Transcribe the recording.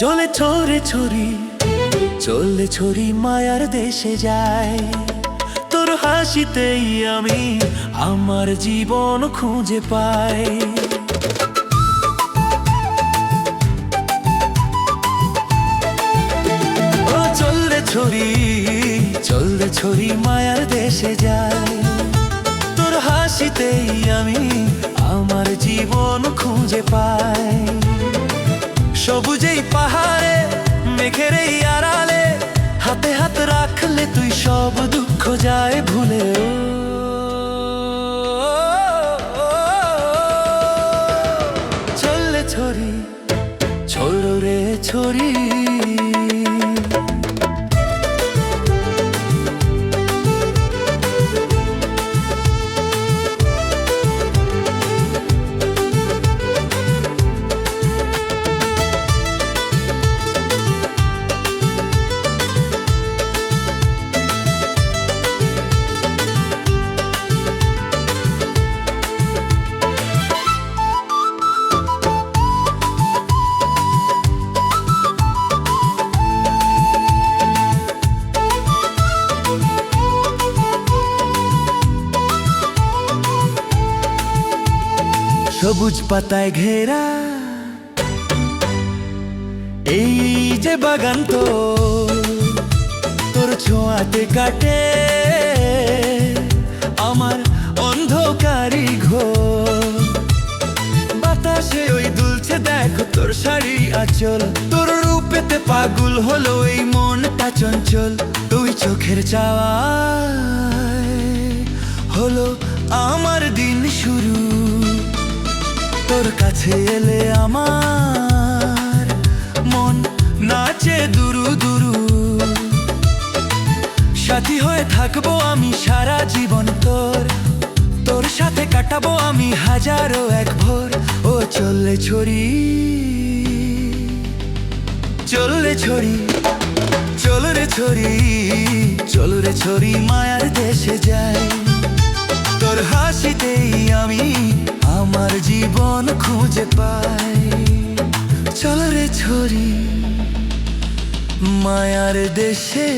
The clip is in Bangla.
চলে ছড়ে ছড়ি চলে ছড়ি মায়ার দেশে যায় তোর হাসিতেই আমি আমার জীবন খুঁজে পাই। ও চললে ছড়ি চললে ছড়ি মায়ার দেশে যায় তোর হাসিতেই আমি আমার জীবন খুঁজে পাই। পাহাড়ে, মেঘের এই আড়ালে হাতে হাত রাখলে তুই সব দুঃখ যায় ভুলে। চললে ছড়ি ছোড় রে ছড়ি সবুজ পাতায় ঘেরা। এই যে বাগান তো, তোর ছোঁয়াতে কাটে। আমার অন্ধকারী ঘোর। বাতাসে ওই দুলছে, দেখ তোর শাড়ি আচল। তোর রূপেতে পাগল হলো এই মনটা চঞ্চল। তুই চোখের চাওয়া হলো আমার দিন শুরু। তোর কাছে এলে আমার মন নাচে দুরু দুরু। সাথী হয়ে থাকব আমি সারা জীবন তোর। তোর সাথে কাটাবো আমি হাজারো এক ভোর। ও চললে ছড়ি চললে ছড়ি চল রে ছড়ি চল রে ছড়ি, মায়ার দেশে যাই। তোর হাসিতেই আমার জীবন খুঁজে পাই। চল রে ছড়ি মায়ার দেশে।